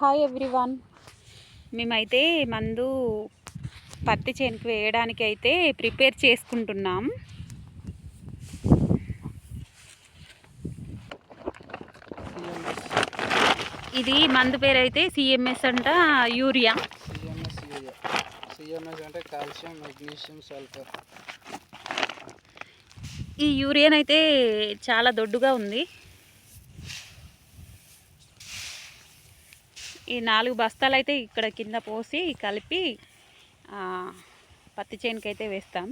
Hi everyone మేమైతే మందు పత్తి చేనుకి వేయడానికి అయితే ప్రిపేర్ చేసుకుంటున్నాం. ఇది మందు పేరు అయితే సిఎంఎస్ అంట యూరియా. సిఎంఎస్ యూరియా సిఎంఎస్ అంటే కాల్షియం మెగ్నీషియం సల్ఫర్. ఈ యూరియానైతే చాలా దొడ్డుగా ఉంది. ఈ నాలుగు బస్తాలు అయితే ఇక్కడ కింద పోసి కలిపి పత్తి చేనుకి అయితే వేస్తాం.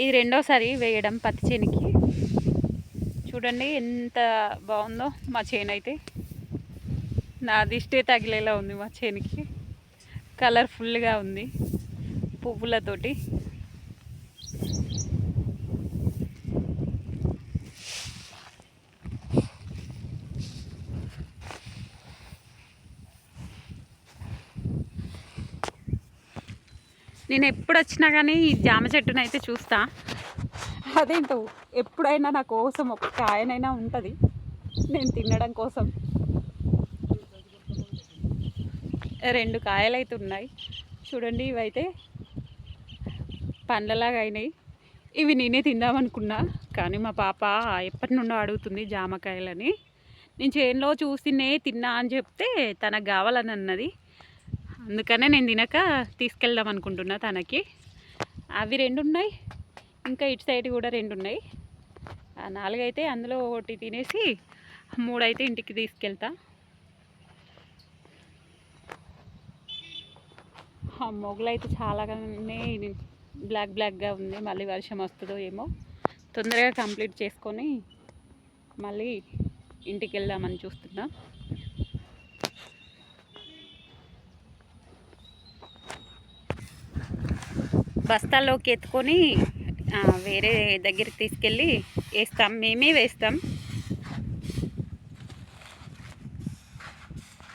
ఇది రెండోసారి వేయడం పత్తి చేనుకి. చూడండి ఎంత బాగుందో మా చేను అయితే. నా దిష్టే తగిలేలా ఉంది మా చేనుకి. కలర్ఫుల్గా ఉంది పువ్వులతోటి. నేను ఎప్పుడు వచ్చినా కానీ ఈ జామ చెట్టును అయితే చూస్తా అదేంటో ఎప్పుడైనా నా కోసం ఒక కాయనైనా ఉంటుంది. నేను తినడం కోసం. రెండు కాయలు అయితే ఉన్నాయి. చూడండి ఇవైతే పండ్లలాగా అయినాయి ఇవి నేనే తిందామనుకున్నా కానీ మా పాప ఎప్పటి నుండో అడుగుతుంది జామకాయలని నేను చేనులో చూసినే తిన్నా అని చెప్తే తనకు కావాలని అన్నది. అందుకనే నేను తినక తీసుకెళ్దాం అనుకుంటున్నా తనకి. అవి రెండు ఉన్నాయి ఇంకా ఇటు సైడ్ కూడా రెండు ఉన్నాయి. ఆ నాలుగైతే అందులో ఒకటి తినేసి మూడైతే ఇంటికి తీసుకెళ్తా. మొగలు అయితే చాలాగానే బ్లాక్ బ్లాక్గా ఉంది మళ్ళీ వర్షం వస్తుందో ఏమో. తొందరగా కంప్లీట్ చేసుకొని మళ్ళీ ఇంటికి వెళ్దామని చూస్తున్నాం. బస్తాల్లోకి ఎత్తుకొని వేరే దగ్గరికి తీసుకెళ్ళి వేస్తాం. మేమే వేస్తాం.